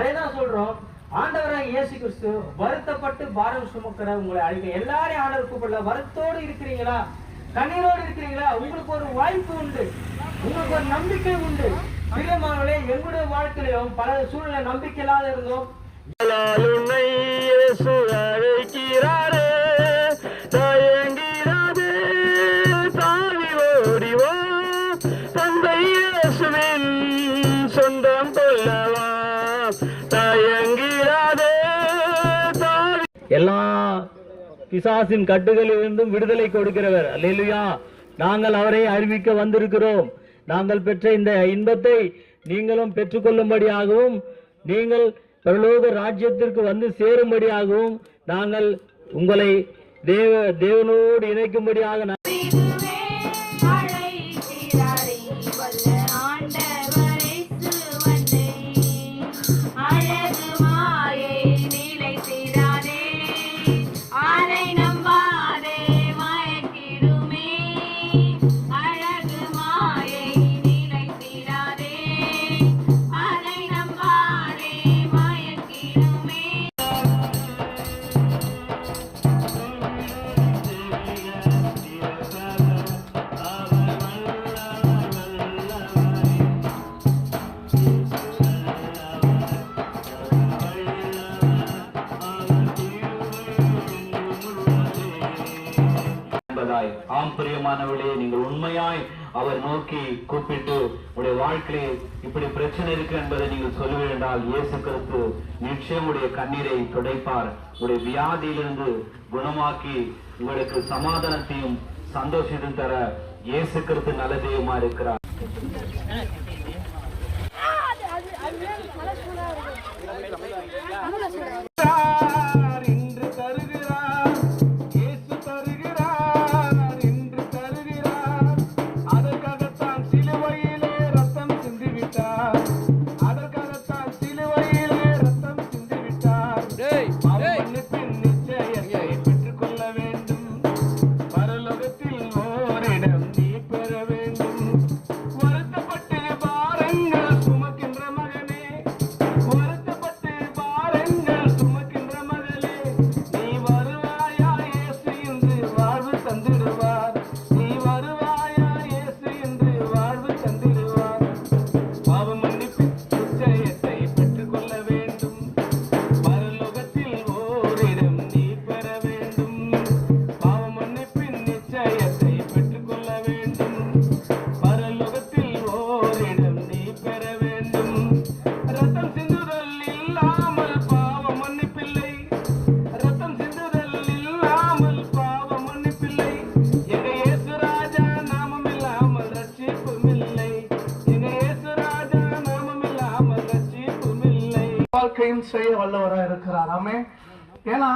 அதே தான் சொல்றோம். ஆண்டவராக இயேசு கிறிஸ்து வருத்தப்பட்டு பாரம் சுமக்கிற உங்களை அழைக்க எல்லாரையும் ஆண்டவர் கூப்பிடல. வருத்தோடு இருக்கிறீங்களா? கண்ணீரோடு இருக்கிறீங்களா? உங்களுக்கு ஒரு வாய்ப்பு உண்டு. உங்களுக்கு ஒரு நம்பிக்கை உண்டு. பிரியமானவர்களே எங்களுடைய வாழ்க்கையிலும் பல சூழ்நிலை நம்பிக்கை இல்லாத இருந்தோம். அழைக்கிறாரே. எல்லா பிசாசின் கட்டுகளிலிருந்தும் விடுதலை கொடுக்கிறவர். அல்லா நாங்கள் அவரை அறிவிக்க வந்திருக்கிறோம். நாங்கள் பெற்ற இந்த இன்பத்தை நீங்களும் பெற்றுக்கொள்ளும்படியாகவும் நீங்கள் பரலோக ராஜ்யத்திற்கு வந்து சேரும்படியாகவும் நாங்கள் உங்களை தேவ தேவனோடு இணைக்கும்படியாக பிரியமானவர்களே நீங்கள் உண்மையாய் அவர் நோக்கி கூப்பிட்டு உடைய வாழ்க்கையில் இப்படி பிரச்சனை இருக்கு என்பதை நீங்கள் சொல்லுவீர்கள் என்றால் இயேசு கிறிஸ்து நிச்சயம் உடைய கண்ணீரை துடைப்பார். உடைய வியாதியிலிருந்து குணமாக்கி உங்களுக்கு சமாதானத்தையும் சந்தோஷத்தையும் தர இயேசு கிறிஸ்து நல்ல தெய்வமா இருக்கிறார். வாழ்க்கையும் செய்ய வல்லவராக இருக்கிறார். ஆமே ஏன்னா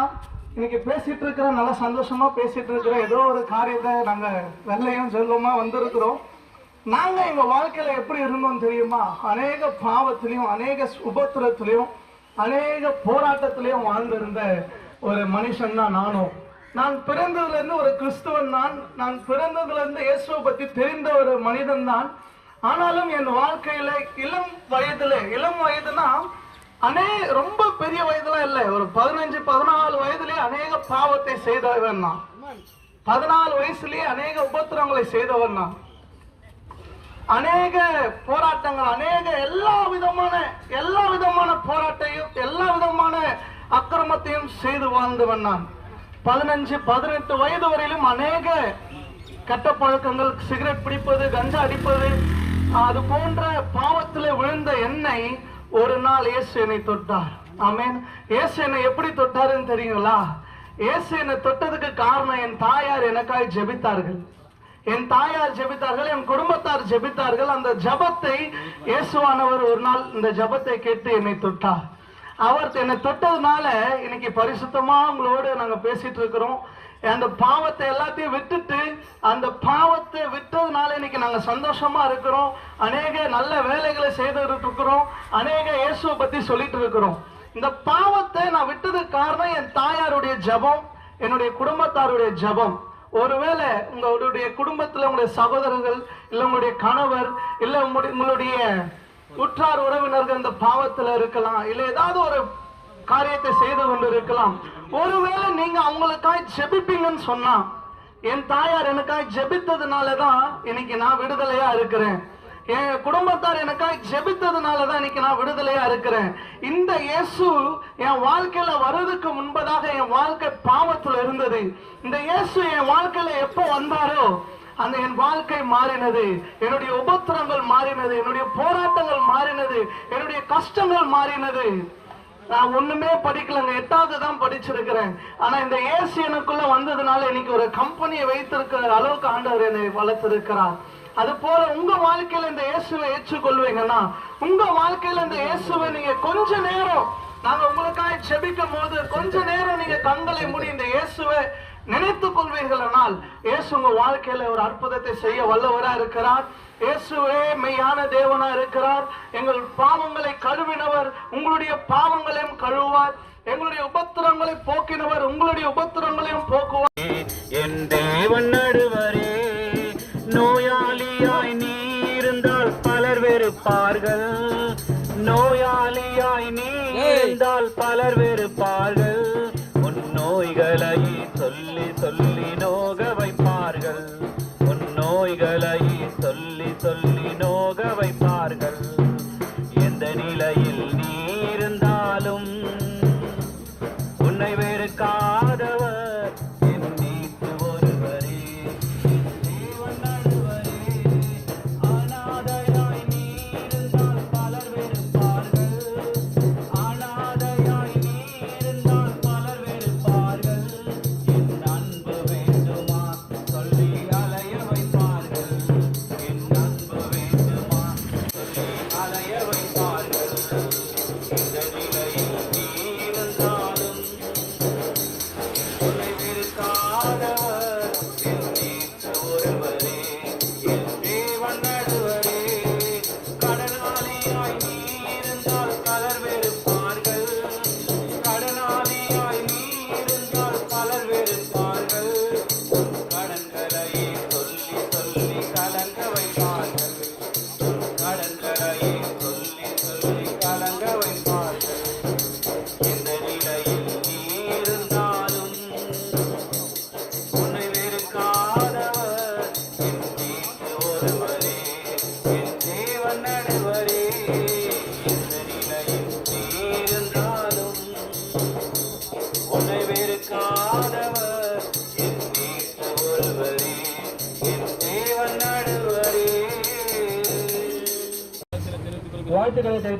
இன்னைக்கு பேசிட்டு இருக்கிற நல்ல சந்தோஷமா பேசிட்டு இருக்கிற ஏதோ ஒரு காரியத்தை நாங்க வெள்ளையும் செல்வமா வந்திருக்கிறோம். நாங்க எங்க வாழ்க்கையில எப்படி இருந்தோம் தெரியுமா? அநேக பாவத்திலையும் அநேக உபத்திரத்திலையும் அநேக போராட்டத்திலையும் வாழ்ந்திருந்த ஒரு மனுஷன் தான் நானும். நான் பிறந்ததுல இருந்து ஒரு கிறிஸ்துவன் தான். நான் பிறந்ததுல இருந்து இயேசுவை பத்தி தெரிந்த ஒரு மனிதன் தான். ஆனாலும் என் வாழ்க்கையில இளம் வயதுல இளம் வயதுனா அநே ரொம்ப பெரிய வயதுலாம் இல்லை. ஒரு பதினஞ்சு பதினாலு வயதுலயே அநேக பாவத்தை செய்தவன் நான். பதினாலு வயசுலயே அநேக உபத்திரங்களை செய்தவன் நான். அநேக போராட்டங்கள் அநேக எல்லா விதமான எல்லா விதமான போராட்டையும் எல்லா விதமான அக்கிரமத்தையும் செய்து வாழ்ந்தவன் நான். பதினஞ்சு பதினெட்டு வயது வரையிலும் அநேக கெட்ட பழக்கங்கள் சிகரெட் பிடிப்பது கஞ்சா அடிப்பது அது போன்ற பாவத்தில் விழுந்த என்னை ஒரு நாள் இயேசு என்னை தொட்டார். ஆமேன். இயேசு என்னை எப்படி தொட்டாருன்னு தெரியுங்களா? இயேசு என்னை தொட்டதுக்கு காரணம் என் தாயார் எனக்காய் ஜெபித்தார்கள். என் தாயார் ஜெபித்தார்கள் என் குடும்பத்தார் ஜெபித்தார்கள். அந்த ஜெபத்தை இயேசுவானவர் ஒரு நாள் இந்த ஜெபத்தை கேட்டு என்னை தொட்டார். அவர் என்னை தொட்டதுனால இன்னைக்கு பரிசுத்தமா உங்களோடு நாங்க பேசிட்டு இருக்கிறோம். அந்த பாவத்தை எல்லாத்தையும் விட்டுட்டு அந்த பாவத்தை விட்டதுனால இன்னைக்கு நாங்க சந்தோஷமா இருக்கிறோம். அநேக நல்ல வேலைகளை செய்துட்டு இருக்கிறோம். அநேக இயேசுவை பத்தி சொல்லிட்டு இருக்கிறோம். இந்த பாவத்தை நான் விட்டதுக்கு காரணம் என் தாயாருடைய ஜெபம் என்னுடைய குடும்பத்தாருடைய ஜெபம். ஒருவேளை உங்களுடைய குடும்பத்தில் உங்களுடைய சகோதரர்கள் இல்லை உங்களுடைய கணவர் இல்லை உங்களுடைய உங்களுடைய உற்றார் உறவினர்கள் இந்த பாவத்தில் இருக்கலாம் இல்லை ஏதாவது ஒரு காரியத்தை செய்து கொண்டு இருக்கலாம் ஒருவேளை நீங்க அவங்களுக்காய் ஜெபிப்பீங்கன்னு சொன்னா என் தாயார் எனக்காய் ஜெபித்ததுனாலதான் இன்னைக்கு நான் விடுதலையா இருக்கிறேன். என் குடும்பத்தார் எனக்காய் ஜெபித்ததுனாலதான் இன்னைக்கு நான் விடுதலையா இருக்கிறேன். இந்த இயேசு என் வாழ்க்கையில வர்றதுக்கு முன்பதாக என் வாழ்க்கை பாவத்துல இருந்தது. இந்த இயேசு என் வாழ்க்கையில எப்போ வந்தாரோ அந்த என் வாழ்க்கை மாறினது. என்னுடைய உபத்திரங்கள் மாறினது. என்னுடைய போராட்டங்கள் மாறினது. என்னுடைய கஷ்டங்கள் மாறினது. நான் ஒண்ணுமே படிக்கலங்க. எட்டாவது தான் படிச்சிருக்கிறேன். ஆனா இந்த ஏசி எனக்குள்ள வந்ததுனால இன்னைக்கு ஒரு கம்பெனியை வைத்திருக்கிற அளவுக்கு ஆண்டவர் என்னை வளர்த்திருக்கிறார். அது போல உங்க வாழ்க்கையில இந்த இயேசுவை ஏற்றுக்கொள்வீங்கன்னா உங்க வாழ்க்கையில இந்த இயேசுவை நீங்க கொஞ்ச நேரம் நாங்க உங்களுக்காக செபிக்கும் போது கொஞ்ச நேரம் நீங்க கண்களை மூடி இந்த இயேசுவை நினைத்துக் கொள்வீர்களானால் இயேசு உங்க வாழ்க்கையில ஒரு அற்புதத்தை செய்ய வல்லவரா இருக்கிறார். இயேசுவே மெய்யான தேவனா இருக்கிறார். எங்கள் பாவங்களை கழுவினவர் உங்களுடைய பாவங்களையும் கழுவுவார். எங்களுடைய உபத்திரங்களை போக்கினவர் உங்களுடைய உபத்திரங்களையும் போக்குவார். என் தேவன் நடுவரே நோயாளியாய் நீ இருந்தால் பலர் வெறுப்பார்கள். நோயாளியாய் நீ இருந்தால் பலர்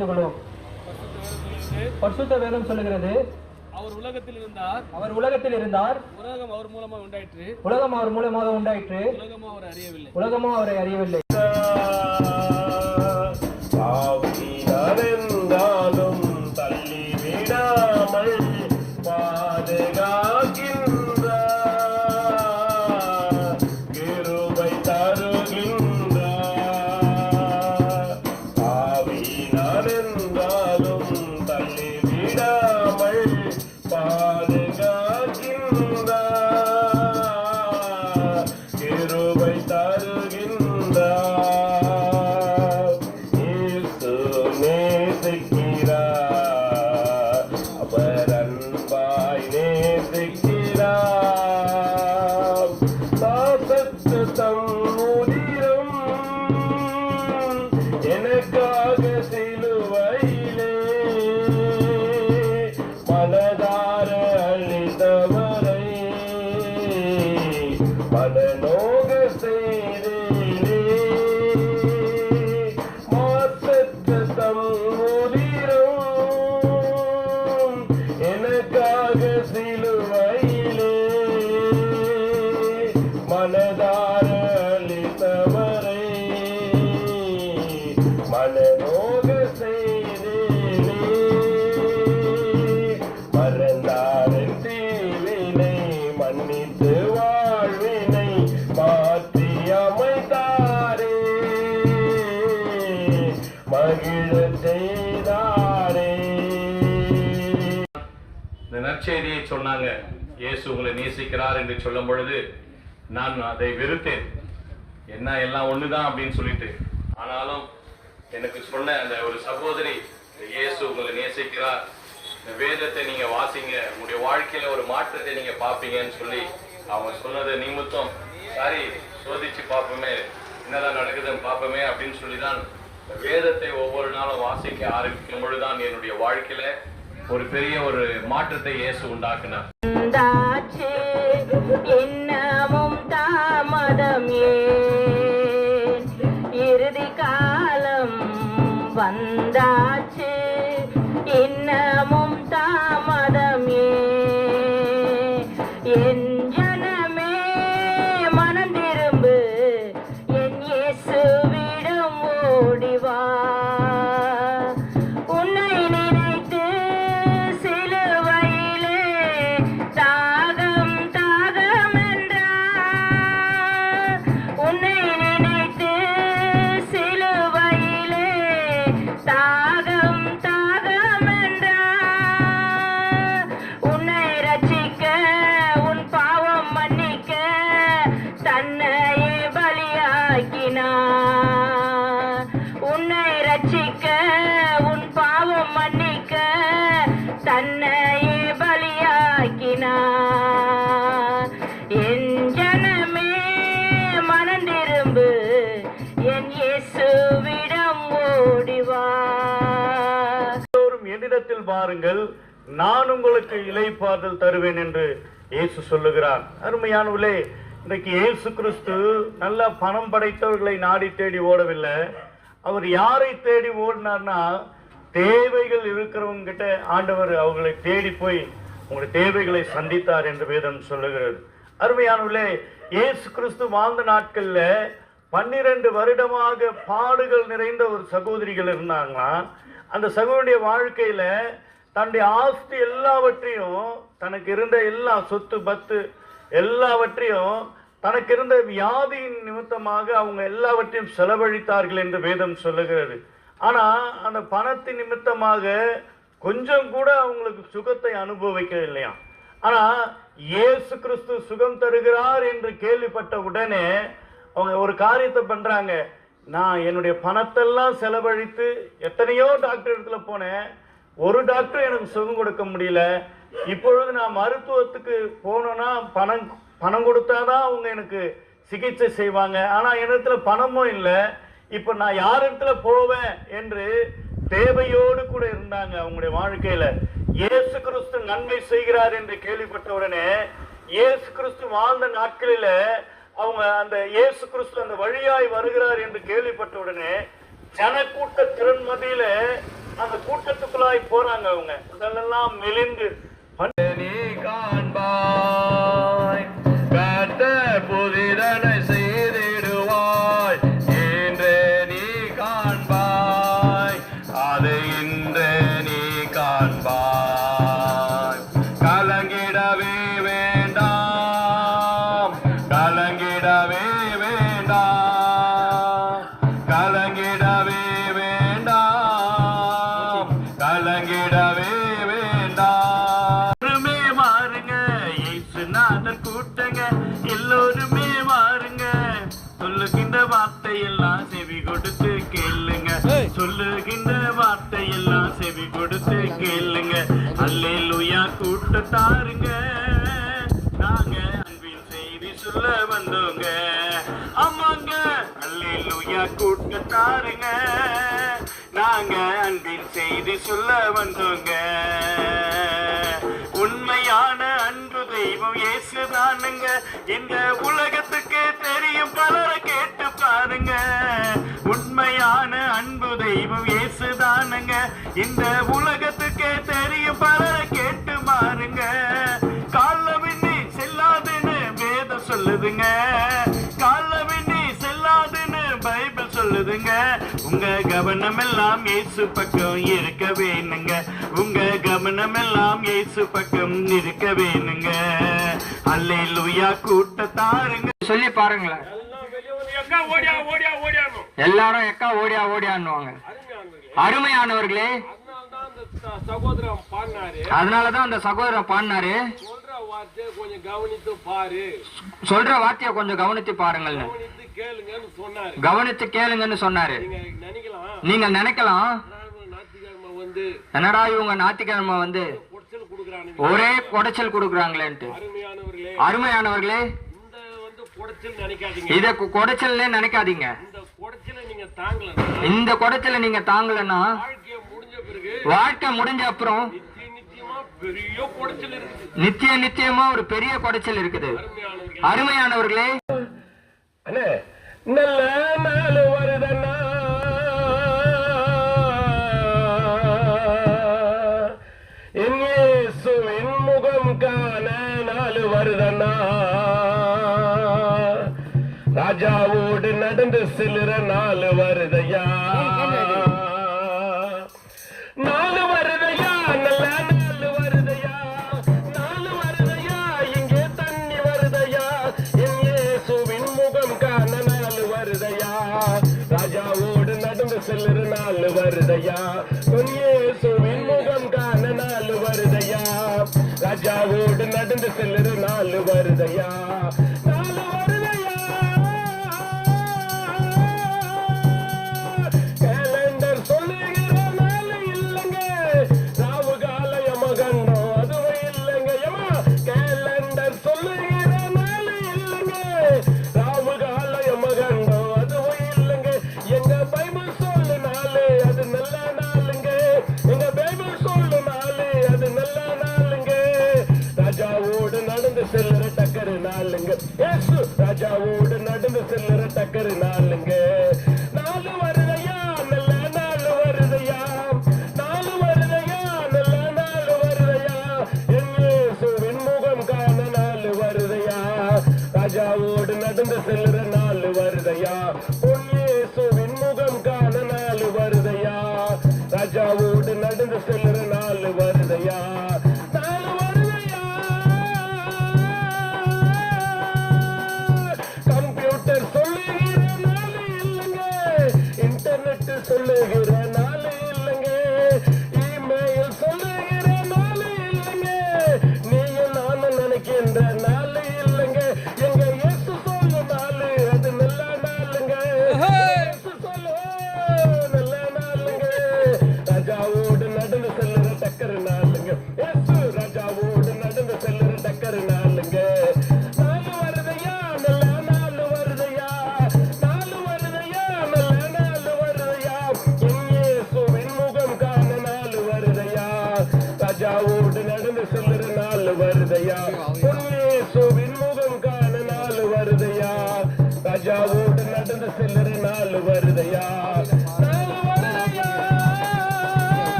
கொள்வோம் பரிசுத்த வேதம் சொல்லுகிறது அவர் உலகத்தில் இருந்தார். அவர் உலகத்தில் இருந்தார். உலகம் அவர் மூலமா உண்டாயிற்று. உலகம் அவர் மூலமாக உண்டாயிற்று. உலகமும் அவர் அறியவில்லை. உலகமும் அவரை அறியவில்லை. சொன்னாங்க இயேசு உங்களை நேசிக்கிறார் என்று சொல்லும் பொழுது நான் அதை வெறுத்தேன். என்ன எல்லாம் ஒண்ணுதான் அப்படின்னு சொல்லிட்டு. ஆனாலும் எனக்கு சொன்ன அந்த ஒரு சகோதரி இயேசு உங்களை நேசிக்கிறார். இந்த வேதத்தை நீங்க வாசிங்க உங்களுடைய வாழ்க்கையில ஒரு மாற்றத்தை நீங்க பார்ப்பீங்கன்னு சொல்லி அவங்க சொன்னது நிமித்தம். சரி சோதிச்சு பார்ப்போமே என்னதான் நடக்குதுன்னு பார்ப்போமே அப்படின்னு சொல்லி தான் இந்த வேதத்தை ஒவ்வொரு நாளும் வாசிக்க ஆரம்பிக்கும் பொழுதுதான் என்னுடைய வாழ்க்கையில ஒரு பெரிய ஒரு மாற்றத்தை இயேசு உண்டாக்குனார். என்னமும் தாமதம் ஏ பாருங்கள் நான் உங்களுக்கு இலைப்பாறுதல் தருவேன் என்று இயேசு சொல்லுகிறார். அருமையானவர்களே இன்றைக்கு இயேசு கிறிஸ்து நல்ல பணம் படைத்தவர்களை நாடி தேடி ஓடவில்லை. அவர் யாரை தேடி ஓடினார்னா தேவைகள் இருக்கிறவங்க கிட்ட ஆண்டவர் அவர்களை தேடி போய் உங்களுடைய தேவைகளை சந்தித்தார் என்று வேதம் சொல்லுகிறது. அருமையானவர்களே இயேசு கிறிஸ்து வாழ்ந்த நாட்களில் பன்னிரண்டு வருடமாக பாடுகள் நிறைந்த ஒரு சகோதரிகள் இருந்தாங்களாம். அந்த சகோதரிய வாழ்க்கையில் தன்னுடைய ஆஸ்தி எல்லாவற்றையும் தனக்கு இருந்த எல்லா சொத்து பத்து எல்லாவற்றையும் தனக்கு இருந்த வியாதியின் நிமித்தமாக அவங்க எல்லாவற்றையும் செலவழித்தார்கள் என்று வேதம் சொல்லுகிறது. ஆனால் அந்த பணத்தின் நிமித்தமாக கொஞ்சம் கூட அவங்களுக்கு சுகத்தை அனுபவிக்க இல்லையா ஆனால் இயேசு கிறிஸ்து சுகம் தருகிறார் என்று கேள்விப்பட்ட உடனே அவங்க ஒரு காரியத்தை பண்ணுறாங்க நான் என்னுடைய பணத்தெல்லாம் செலவழித்து எத்தனையோ டாக்டர் இடத்துல போனேன். ஒரு டாக்டர் எனக்கு சுகம் கொடுக்க முடியல. இப்பொழுது நான் மருத்துவத்துக்கு போனோன்னா பணம் பணம் கொடுத்தாதான் அவங்க எனக்கு சிகிச்சை செய்வாங்க. ஆனால் என்னிடத்துல பணமும் இல்லை. இப்போ நான் யார் இடத்துல போவேன் என்று தேவையோடு கூட இருந்தாங்க அவங்களுடைய வாழ்க்கையில. இயேசு கிறிஸ்து நன்மை செய்கிறார் என்று கேள்விப்பட்ட உடனே இயேசு கிறிஸ்து வாழ்ந்த நாட்களில அவங்க அந்த இயேசு கிறிஸ்து அந்த வழியாய் வருகிறார் என்று கேள்விப்பட்ட உடனே ஜனக்கூட்ட திறன் அந்த கூட்டத்துக்குள்ளாய் போறாங்க அவங்க. உடலெல்லாம் மெலிந்து வந்தோங்க ஆமாங்க. அல்லேலூயா கூட்டத்தாருங்க நாங்க அன்பின் செய்தி சொல்ல வந்தோங்க. உண்மையான அன்பு தெய்வம் இயேசுதானுங்க. இந்த உலகத்துக்கு தெரியும் பலரை கேட்டு பாருங்க. உண்மையான அன்பு தெய்வம் இயேசுதானுங்க. இந்த உலகத்துக்கு தெரியும் பலரை கேட்டு மாறுங்க சொல்லுதுங்க. கால காலவின்னி செல்லாதுன்னு பைபிள் சொல்லுதுங்க. உங்க கவனம் எல்லாம் இயேசு பக்கம் இருக்க வேணுங்க. உங்க கவனம் எல்லாம் இயேசு பக்கம் இருக்க வேணுங்க. அல்லேலூயா கூட்டத்தாருங்க. சொல்லி பாருங்களேன். எக்கா ஓடியா ஓடியா ஓடியாணும் எல்லாரும் எக்கா ஓடியா ஓடியான்னுவாங்க. அருமையானவர்களே அதனால்தான் அந்த சகோதரன் பாடினாரு சகோதரர் பாடினாரு. சொல்ற வார்த்தையை கொஞ்சம் கவனித்து பாரு சொல்ற வார்த்தையை கொஞ்சம் கவனித்து கேளுங்கன்னு சொன்னாரு. நீங்க நினைக்கலாம். என்னடா இவங்க ஞாயிற்றுக்கிழமை வந்து ஒரே குடைச்சல் கொடுக்குறாங்களேன்ட்டு. அருமையானவர்களே அருமையானவர்களே இந்த வந்து குடைச்சல் நினைக்காதீங்க இத குடைச்சல்னே நினைக்காதீங்க. இந்த குடைச்சலை நீங்க தாங்கலன்னா இந்த குடைச்சலை நீங்க தாங்கலைன்னா வாழ்க்கைய முடிஞ்ச பிறகு வாழ்க்கை முடிஞ்ச அப்புறம் நிச்சய நிச்சயமா ஒரு பெரிய குடைச்சல் இருக்குது. அருமையானவர்களே. அருமையானவர்களே. அண்ணே நல்ல நாள் வருதண்ணா. ராஜாவோடு நடந்து சிலிர நாலு வருதையா? நாலு வருதையா? நல்ல நாலு வருதையா? நாலு வருதையா? இங்கே தண்ணி வருதையா? என் இயேசுவின் முகம் காண நாலு வருதையா? ராஜாவோடு நடந்து சிலிர நாலு வருதையா? உன் இயேசுவின் முகம் காண நாலு வருதையா? ராஜாவோடு நடந்து செல்லுற நாலு வருதையா? சொல்லுகிற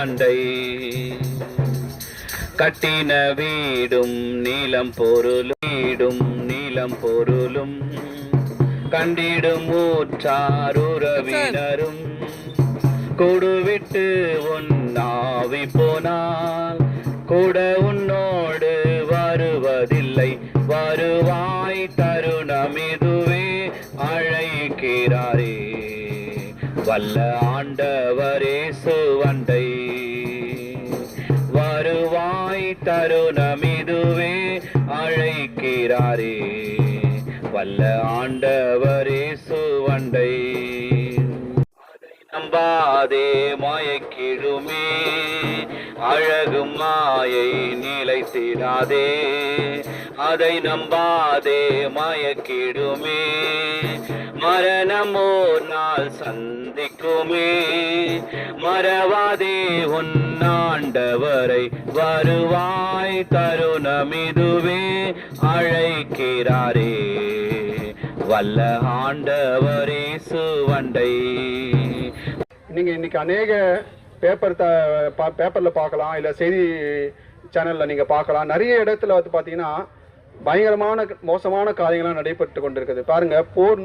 சுவண்டை கட்டின வீடும் நீளம் பொருளும் வீடும் நீலம் பொருளும். கண்டிடும் ஊற்றார் உறவினரும் கொடுவிட்டு உன்னாவி போனால் கூட உன்னோடு வருவதில்லை. வருவாய் தருணம் இதுவே அழைக்கிறாரே. வல்ல ஆண்டவரே சுவண்டை வருவாய் தருணம் அழைக்கிறாரே. வல்ல ஆண்டவரே சுவண்டை. நம்பாதே மயக்கிடுமே அழகும் மாயை நிலைத்திடாதே அதை நம்பாதே மயக்கிடுமே. மரணமோ நாள் சந்திக்குமே. மறவாதே உன்னாண்டவரை வருவாய் தருணமிதுவே அழைக்கிறாரே. வல்ல ஆண்டவரே சுவண்டை நீங்க இன்னைக்கு அநேக பேப்பர் த பா- பார்க்கலாம் இல்லை செய்தி சேனலில் நீங்கள் பார்க்கலாம். நிறைய இடத்துல வந்து பார்த்தீங்கன்னா பயங்கரமான மோசமான காரியங்கள்லாம் நடைபெற்று கொண்டிருக்குது. பாருங்கள் போர்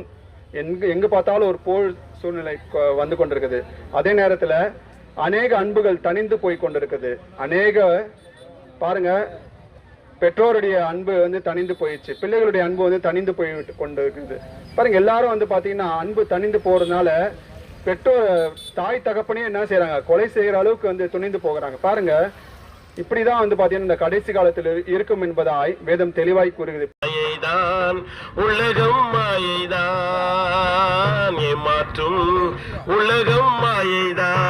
எங்கே எங்கே பார்த்தாலும் ஒரு போர் சூழ்நிலை கொ- வந்து கொண்டிருக்குது. அதே நேரத்தில் அநேக அன்புகள் தணிந்து போய் கொண்டிருக்குது. அநேக பாருங்க பெற்றோருடைய அன்பு வந்து தணிந்து போயிடுச்சு. பிள்ளைகளுடைய அன்பு வந்து தணிந்து போய் கொண்டு இருக்குது பாருங்க எல்லாரும் வந்து பார்த்தீங்கன்னா அன்பு தணிந்து போறதுனால பெற்றோர் தாய் தகப்பனே என்ன செய்கிறாங்க கொலை செய்யற அளவுக்கு வந்து துணிந்து போகிறாங்க. பாருங்க இப்படிதான் வந்து பாத்தீங்கன்னா இந்த கடைசி காலத்தில் இருக்கும் என்பதாய் வேதம் தெளிவாய் கூறுகிறது. தான் உலகம் மாயைதான் ஏமாற்றும் உலகம் மாயைதான்.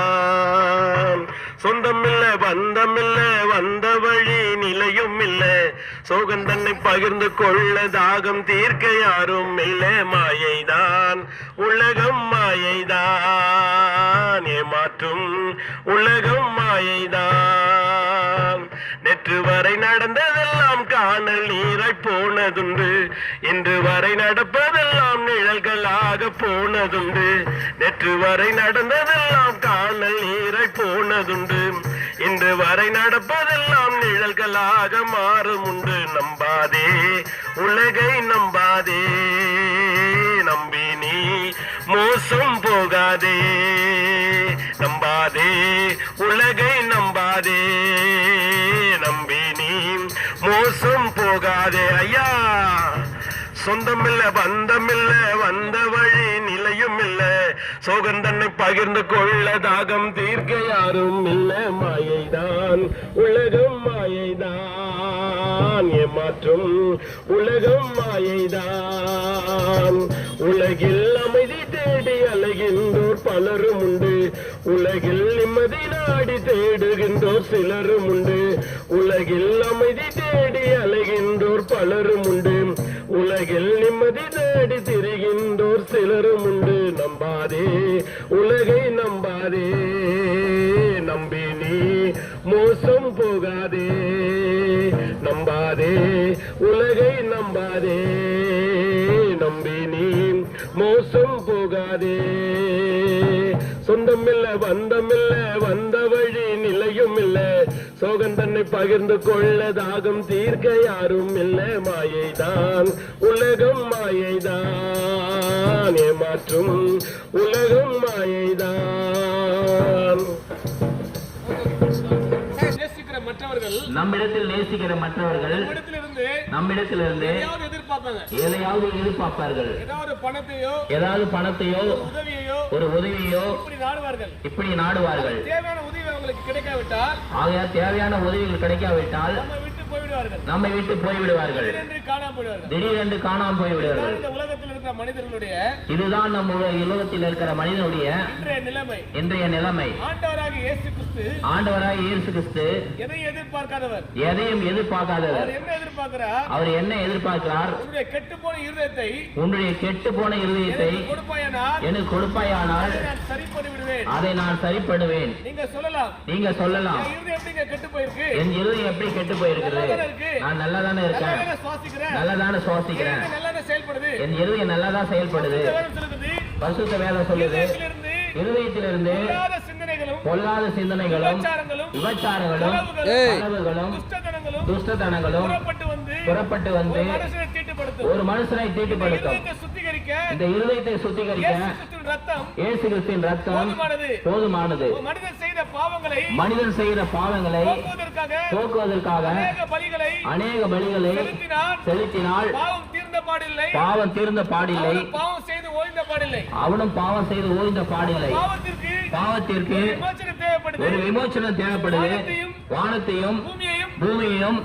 சொந்தம் இல்ல பந்தம் இல்ல வந்த வழி நிலையும் இல்ல. சோகம் தன்னை பகிர்ந்து கொள்ள தாகம் தீர்க்க யாரும் இல்ல. மாயைதான் உலகம் மாயைதான். ஏமாற்றும் உலகம் மாயைதான். நேற்று வரை நடந்ததெல்லாம் காணல் நீராய் போனதுண்டு. இன்று வரை நடப்பதெல்லாம் நிழல்களாக போனதுண்டு. நேற்று வரை நடந்ததெல்லாம் காணல் நீராய் போனதுண்டு. இன்று வரை நடப்பதெல்லாம் நிழல்களாக மாறும் உண்டு நம்பாதே உலகை நம்பாதே நம்பி நீ. மோசம் போகாதே. நம்பாதே. உலகை நம்பாதே. நம்பி நீ மோசம் போகாதே. ஐயா சொந்தமில்ல பந்தமில்ல வந்த வழி நிலையும் இல்ல. சோகம் தன்னை பகிர்ந்து கொள்ள தாகம் தீர்க்க யாரும் இல்ல. மாயைதான் உலகம் மாயைதான். ஏமாற்றும் உலகம் மாயைதான். உலகில் அமைதி தேடி அலைகின்றோர் பலரும் உண்டு. உலகில் நிம்மதி நாடி தேடுகின்றோர் சிலரும் உண்டு. உலகில் அமைதி தேடி அலைகின்றோர் பலரும் உண்டு. உலகில் நிம்மதி தேடி திரிகின்றோர் சிலரும் உண்டு. நம்பாதே உலகை நம்பாதே நம்பி நீ மோசம் போகாதே. நம்பாதே உலகை நம்பாதே. மோசம் போகாதே. சொந்தமில்ல பந்தமில்ல வந்த வழி நிலையும் இல்ல சோகம் தன்னை பகிர்ந்து கொள்ள தாகம் தீர்க்க யாரும் இல்ல மாயைதான் உலகம் மாயைதான் ஏமாற்றும் உலகம் மாயைதான். நேசிக்கிற மற்றவர்கள் நம்மிடத்தில் நேசிக்கிற மற்றவர்கள் இடத்திலிருந்து நம்மிடத்திலிருந்து ஏதாவது எதிர்பார்ப்பாங்க. எதையாவது எதிர்பார்ப்பார்கள்? ஏதாவது பணத்தையோ ஏதாவது பணத்தையோ உதவியையோ ஒரு உதவியோ இப்படி நாடுவார்கள். இப்படி நாடுவார்கள். தேவையான உதவி அவங்களுக்கு கிடைக்காவிட்டால் ஆகையால் தேவையான உதவிகள் கிடைக்காவிட்டால் நம்ம விட்டு போய்விடுவார்கள். நம்மை விட்டு போய்விடுவார்கள். திடீரென்று காணாம போயிடுவார்கள் திடீரென்று காணாமல் போய்விடுவார்கள். இந்த உலகத்தில் இருக்கிற மனிதர்களுடைய இதுதான் நம்ம உலகத்தில் இருக்கிற மனிதனுடைய இன்றைய நிலைமை. இன்றைய நிலைமை. ஆண்டவராக இயேசு கிறிஸ்து ஆண்டவராய் இயேசு கிறிஸ்து எதையும் எதிர்பார்க்காதவர். எதையும் எதிர்பார்க்காதவர். என்ன எதிர்பார்க்கிறார்? அவர் என்ன எதிர்பார்க்கிறார்? உன்னுடைய கெட்டு போன இருதயத்தை உன்னுடைய கெட்டு போன இருதயத்தை எனக்கு கொடுப்பாயானால் எனக்கு கொடுப்பாயானால் அதை நான் சரி பண்ணி விடுவேன் அதை நான் சரிப்படுவேன். நீங்க சொல்லலாம். நீங்க சொல்லலாம். என் இருதயம் எப்படிங்க கெட்டு போயிருக்கு? என் இருதயம் எப்படி கெட்டு போயிருக்கிறது? நான் நல்லா தானே இருக்கேன் நல்லா தானே சுவாசிக்கிறேன். செயல்படுது? என் இருதயம் நல்லா தான் செயல்படுது. பரிசுத்த வேலை சொல்லுது. இருதயத்திலிருந்து சிந்தனைகளும் பொல்லாத சிந்தனைகளும் விபச்சாரங்களும் துஷ்டத்தனங்களும் துஷ்டத்தனங்களும் புறப்பட்டு வந்து ஒரு மனுஷனை தீட்டுப்படுத்தும். ஒரு மனுஷனை தீட்டுப்படுத்தும். இந்த இருதயத்தை சுத்திகரிக்க இயேசு கிறிஸ்துவின் ரத்தம் இயேசு கிறிஸ்துவின் ரத்தம் போதுமானது. மனிதன் செய்த பாவங்களை மனிதன் செய்கிற பாவங்களை போக்குவதற்காக அநேக பலிகளை செலுத்தினால் பாவம் தீர்ந்த பாடில்லை. பாவம் தீர்ந்த பாடில்லை. பாவம் செய்து ஓய்ந்த பாடில்லை. அவனும் பாவம் செய்து ஓய்ந்த பாடில்லை. பாவத்திற்கு ஒரு விமோசனம் தேவைப்படுது. வானத்தையும் பூமியையும் பூமியையும்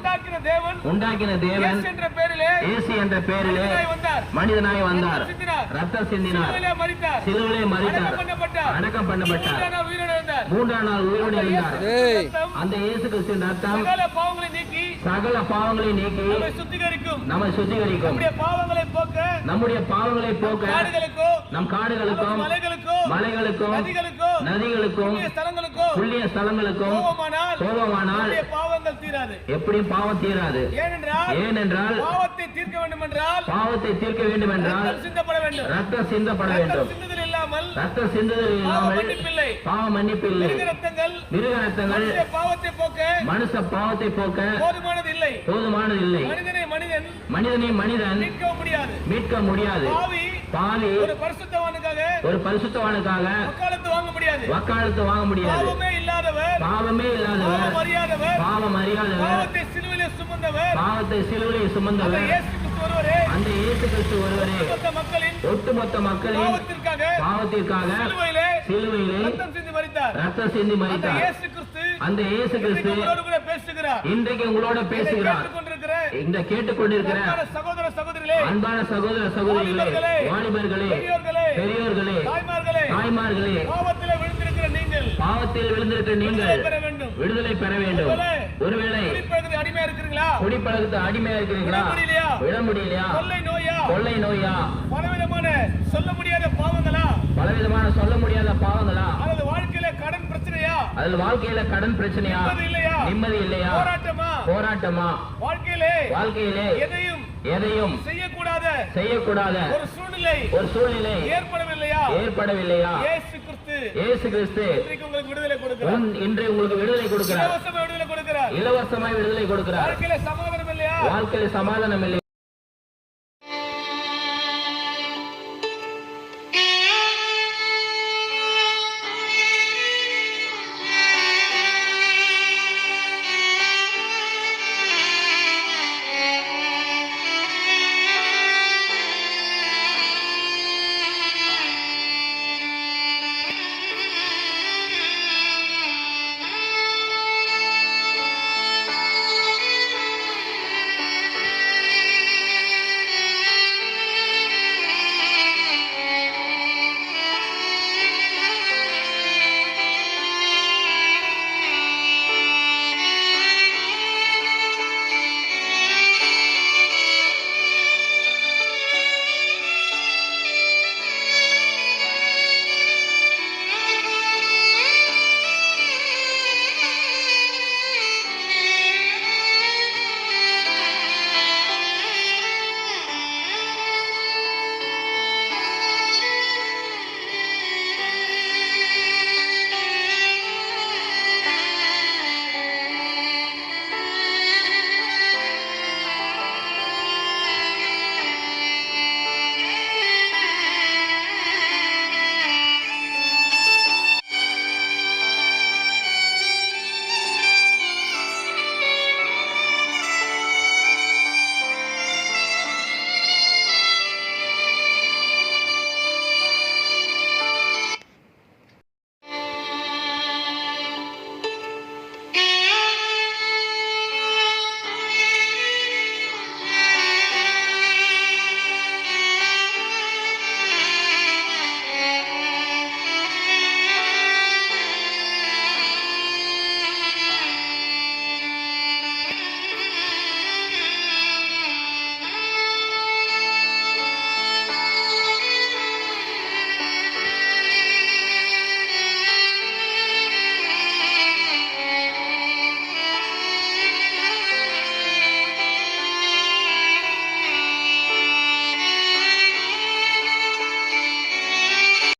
உண்டாக்கின தேவன் இயேசு என்ற பெயரிலே இயேசு என்ற பெயரிலே மனிதனாய் வந்தார். வந்தார். சிந்தினார். சிலுவிலே அடக்கம் மறித்தார் பண்ணப்பட்டார். அடக்கம் பண்ணப்பட்டார். மூன்றாம் நாள் உயிரோடு இருந்தார் அந்த இயேசு கிறிஸ்துவின் ரத்தம் சகல பாவங்களை நீக்கி சகல பாவங்களை நீக்கி நம்மை சுத்திகரிக்கும். நம்மை சுத்திகரிக்கும். நம்முடைய பாவங்களை போக்க நம்முடைய பாவங்களை போக்க காடுகளுக்கோ நம் காடுகளுக்கும் மலைகளுக்கோ மலைகளுக்கும் நதிகளுக்கோ நதிகளுக்கும் புண்ணிய ஸ்தலங்களுக்கும் கோபமானால் பாவங்கள் தீராது. எப்படியும் பாவம் தீராது. ஏனென்றால் ஏனென்றால் பாவத்தை தீர்க்க வேண்டும் என்றால் பாவத்தை தீர்க்க வேண்டும் என்றால் சிந்தப்பட வேண்டும். ரத்தம் சிந்தப்பட வேண்டும். சிந்துதல் இல்லாமல் ரத்தம் சிந்துதல் இல்லாமல் மன்னிப்பில்லை. பாவ மன்னிப்பில்லை. மிருக ரத்தங்கள் மிருக ரத்தங்கள் பாவத்தை போக்க மனுஷ பாவத்தை போக்க போதுமானது இல்லை போதுமானது இல்லை மனிதனை மனிதன் மனிதனை மனிதன் மீட்க முடியாது. மீட்க முடியாது. பாவி பாவி ஒரு பரிசுத்தவானுக்காக ஒரு பரிசுத்தவானுக்காக வக்காலத்து வாங்க முடியாது. வக்காலத்து வாங்க முடியாது. பாவமே இல்லாதவர் பாவமே இல்லாதவர் பாவம் அறியாதவர் பாவம் அறியாதவர் சுமந்தவர். பாவத்தை அந்த சுமந்தவர். அந்த இயேசு கிறிஸ்து ஒருவரே ஒட்டுமொத்த மக்களின் பாவத்திற்காக சிலுவையிலே ரத்தம் சிந்தி மறித்தார் அந்த இயேசு கிறிஸ்து இன்றைக்கு உங்களோட பேசுகிறார். இந்த கேட்டுக்கொண்டிருக்கிற சகோதர சகோதரிகளே அன்பான சகோதர சகோதரிகளே வாலிபர்களே, பெரியோர்களே, தாய்மார்களே தாய்மார்களே பாவத்திலே விழுந்திருக்கிற பாவத்தில் விழுந்திருக்கிற விடுதலை நீங்கள் பெற வேண்டும். விடுதலை பெற வேண்டும். ஒருவேளை அடிமையா இருக்கிறீங்களா குடிப்பழக்கத்து அடிமையா இருக்கிறீங்களா விட முடியலையா? கொள்ளை நோயா? கொள்ளை நோயா? பலவிதமான சொல்ல முடியாத பாவங்களா? பலவிதமான சொல்ல முடியாத பாவங்களா? அல்லது வாழ்க்கையில கடன் பிரச்சனையா? அதில் வாழ்க்கையில கடன் பிரச்சனையா? நிம்மதி இல்லையா? போராட்டமா? போராட்டமா? வாழ்க்கையிலே வாழ்க்கையிலே எதையும் எதையும் செய்யக்கூடாத செய்யக்கூடாத ஒரு சூழ்நிலை ஒரு சூழ்நிலை ஏற்படவில்லையா? ஏற்படவில்லையா? இயேசு கிறிஸ்து இயேசு கிறிஸ்து இன்றைக்கு உங்களுக்கு விடுதலை கொடுக்கிறார். இன்று உங்களுக்கு விடுதலை கொடுக்கிறார். இலவசமா விடுதலை கொடுக்கிறார். இலவசமாய் விடுதலை கொடுக்கிறார். வாழ்க்கையில சமாதானம் இல்லையா? வாழ்க்கையில் சமாதானம் இல்லை